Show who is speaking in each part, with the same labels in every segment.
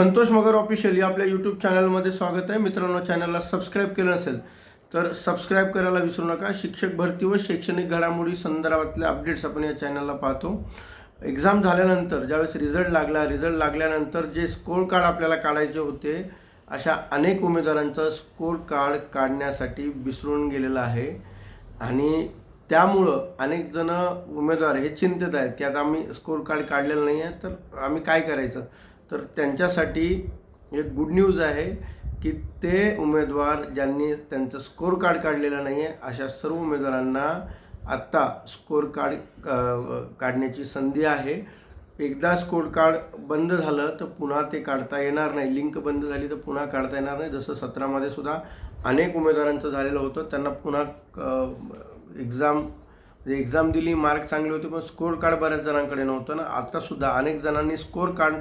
Speaker 1: संतोष मगर official या आपल्या YouTube चॅनलमध्ये स्वागत आहे. मित्रांनो चॅनलला सबस्क्राईब केलं नसेल तर सबस्क्राईब करायला विसरू नका. शिक्षक भरती व शैक्षणिक घडामोडी संदर्भातल्या अपडेट्स आपण या चॅनलला पाहतो. एक्झाम झाल्यानंतर ज्यावेळेस रिझल्ट लागला रिझल्ट लागल्यानंतर जे स्कोर कार्ड आपल्याला काढायचे होते अशा अनेक उमेदवारांचं स्कोर कार्ड काढण्यासाठी विसरून गेलेलं आहे. आणि त्यामुळं अनेक जण उमेदवार हे चिंतित आहेत की आता आम्ही स्कोर कार्ड काढलेलं नाही आहे तर आम्ही काय करायचं? तर त्यांच्यासाठी एक गुड न्यूज आहे की ते उमेदवार ज्यांनी त्यांचं स्कोर कार्ड काढलेलं नाही आहे अशा सर्व उमेदवारांना आत्ता स्कोर कार्ड काढण्याची संधी आहे. एकदा स्कोर कार्ड बंद झालं तर पुन्हा ते काढता येणार नाही. लिंक बंद झाली तर पुन्हा काढता येणार नाही. जसं सतरामध्ये सुद्धा अनेक उमेदवारांचं झालेलं होतं. त्यांना पुन्हा एक्झाम म्हणजे एक्झाम दिली मार्क चांगले होते पण स्कोर कार्ड बऱ्याच जणांकडे नव्हतं ना. आतासुद्धा अनेक जणांनी स्कोर कार्ड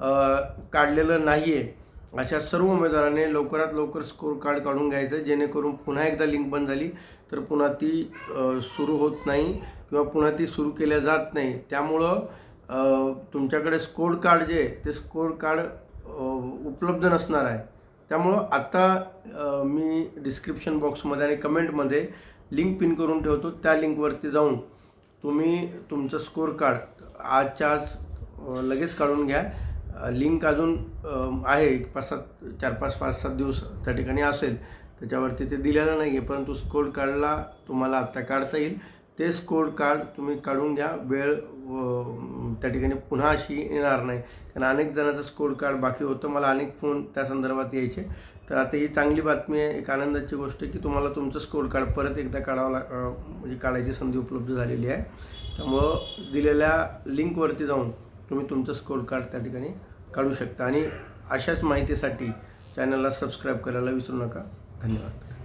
Speaker 1: काढलेलं नाही आहे अशा सर्व उमेदवारांनी लवकरात लवकर स्कोर कार्ड काढून घ्यायचं जेणेकरून पुन्हा एकदा लिंक बंद झाली तर पुन्हा ती सुरू होत नाही किंवा पुन्हा ती सुरू केल्या जात नाही. त्यामुळं तुमच्याकडे स्कोर कार्ड जे ते स्कोर कार्ड उपलब्ध नसणार आहे. त्यामुळं आत्ता मी डिस्क्रिप्शन बॉक्समध्ये आणि कमेंटमध्ये लिंक पिन करून ठेवतो त्या लिंकवरती जाऊन तुम्ही तुमचं स्कोर कार्ड आजच्या आज लगेच काढून घ्या. लिंक अजून आहे. एक पाच सात चार पाच पाच सात दिवस त्या ठिकाणी असेल. त्याच्यावरती ते दिलेलं नाही आहे परंतु स्कोर कार्डला तुम्हाला आत्ता काढता येईल. ते स्कोर कार्ड तुम्ही काढून घ्या. वेळ त्या ठिकाणी पुन्हा अशी येणार नाही. कारण अनेक जणांचं स्कोर कार्ड बाकी होतं. मला अनेक फोन त्या संदर्भात यायचे. तर आता ही चांगली बातमी आहे. एक आनंदाची गोष्ट आहे की तुम्हाला तुमचं स्कोर कार्ड परत एकदा काढावं लाग म्हणजे काढायची संधी उपलब्ध झालेली आहे. त्यामुळं दिलेल्या लिंकवरती जाऊन तुम्ही तुमचं स्कोर कार्ड त्या ठिकाणी काढू शकता. आणि अशाच माहितीसाठी चॅनलला सबस्क्राईब करायला विसरू नका. धन्यवाद.